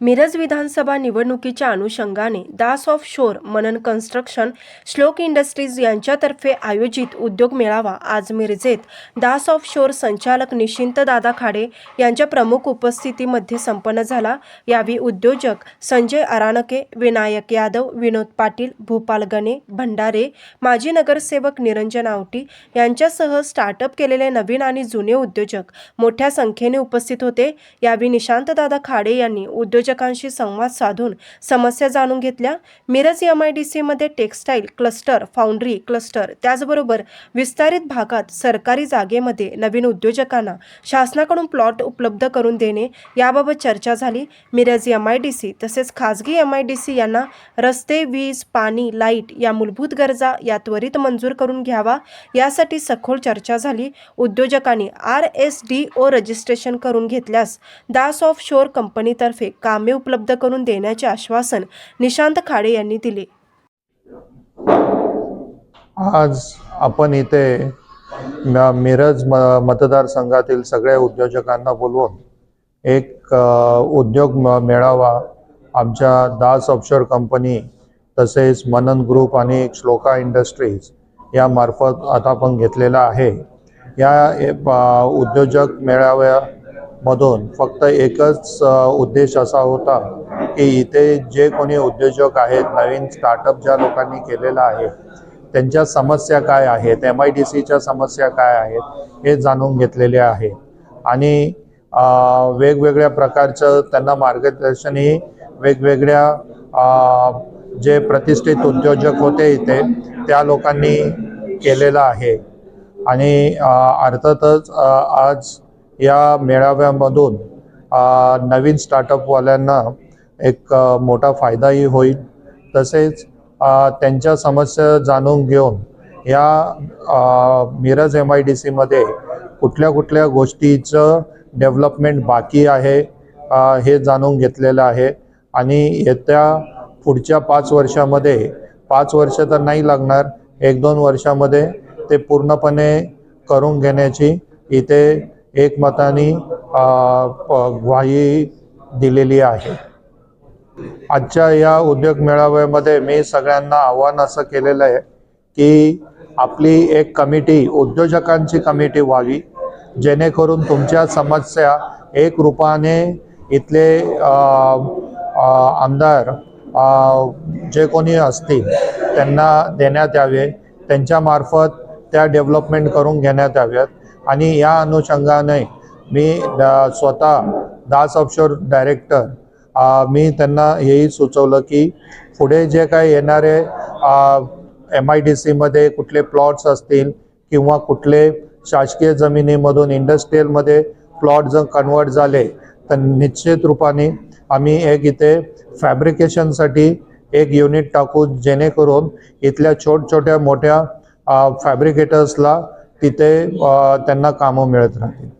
मिरज विधानसभा निवडणुकीच्या अनुषंगाने दास ऑफ शोर मनन कन्स्ट्रक्शन श्लोक इंडस्ट्रीज यांच्यातर्फे आयोजित उद्योग मेळावा आज मिरजेत. दास ऑफ शोर संचालक निशिंत दादा खाडे यांच्या प्रमुख उपस्थितीमध्ये संपन्न झाला. यावेळी उद्योजक संजय अराणके विनायक यादव विनोद पाटील भूपाल गणे भंडारे माजी नगरसेवक निरंजन आवटी यांच्यासह स्टार्टअप केलेले नवीन आणि जुने उद्योजक मोठ्या संख्येने उपस्थित होते. यावेळी निशांतदादा खाडे यांनी उद्योजकांशी संवाद साधून समस्या जाणून घेतल्या. मिरज एम आय डी सीमध्ये टेक्स्टाईल क्लस्टर फाउंड्री क्लस्टर त्याचबरोबर विस्तारित भागात सरकारी जागेमध्ये नवीन उद्योजकांना शासनाकडून प्लॉट उपलब्ध करून देणे याबाबत चर्चा झाली. Miraj M I D C तसेच खाजगी एम आय डी सी यांना रस्ते वीज पाणी लाइट या मूलभूत गरजा या त्वरित मंजूर करून घ्यावा यासाठी सखोल चर्चा झाली. उद्योजकांनी R S D O registration करून घेतल्यास दास ऑफ शोर कंपनीतर्फे का उपलब्ध करून देण्याचे आश्वासन निशांत खाडे यांनी दिले. आज आपण इथे मिरज म मतदारसंघातील सगळ्या उद्योजकांना बोलवून एक उद्योग म- मेळावा आमच्या दास ऑफशोर कंपनी तसेच मनन ग्रुप आणि श्लोका इंडस्ट्रीज या मार्फत आता आपण घेतलेला आहे. या उद्योजक मेळाव्या मधून. फक्त एकच उद्देश असा होता की इथे जे कोणी उद्योजक आहेत नवीन स्टार्टअप ज्या लोकांनी केलेला आहे त्यांच्या समस्या काय आहेत एम आय डी सीच्या समस्या काय आहेत हे जाणून घेतलेले आहे. आणि वेगवेगळ्या प्रकारचं त्यांना मार्गदर्शनही वेगवेगळ्या जे प्रतिष्ठित उद्योजक होते इथे त्या लोकांनी केलेलं आहे. आणि अर्थातच आज या मेळाव्यामधून नवीन स्टार्टअपवाल्यांना एक मोठा फायदाही होईल. तसेच त्यांच्या समस्या जाणून घेऊन या मिरज एम आय डी सीमध्ये कुठल्या कुठल्या गोष्टीचं डेव्हलपमेंट बाकी आहे हे जाणून घेतलेलं आहे. आणि येत्या पुढच्या पाच वर्षामध्ये पाच वर्ष तर नाही लागणार एक दोन वर्षामध्ये ते पूर्णपणे करून घेण्याची इथे एकमताने प- ग्वाही दिलेली आहे. आजच्या या उद्योग मेळाव्यामध्ये मी सगळ्यांना आव्हान असं केलेलं आहे की आपली एक कमिटी उद्योजकांची कमिटी व्हावी जेणेकरून तुमच्या समस्या एक रूपाने इथले आमदार जे कोणी असतील त्यांना देण्यात यावे त्यांच्यामार्फत त्या डेव्हलपमेंट करून घेण्यात याव्यात. आणि या अनुषंगाने मी द- स्वतः दास ऑफशोर डायरेक्टर मी त्यांना हेही सुचवलं की पुढे जे काही येणारे एम आय डी सीमध्ये कुठले प्लॉट्स असतील किंवा कुठले शासकीय जमिनीमधून इंडस्ट्रीयलमध्ये प्लॉट जर कन्वर्ट झाले तर निश्चित रूपाने आम्ही एक इथे फॅब्रिकेशनसाठी एक युनिट टाकू जेणेकरून इथल्या छोट छोट्या मोठ्या फॅब्रिकेटर्सला तिथे त्यांना कामं मिळत राहतील.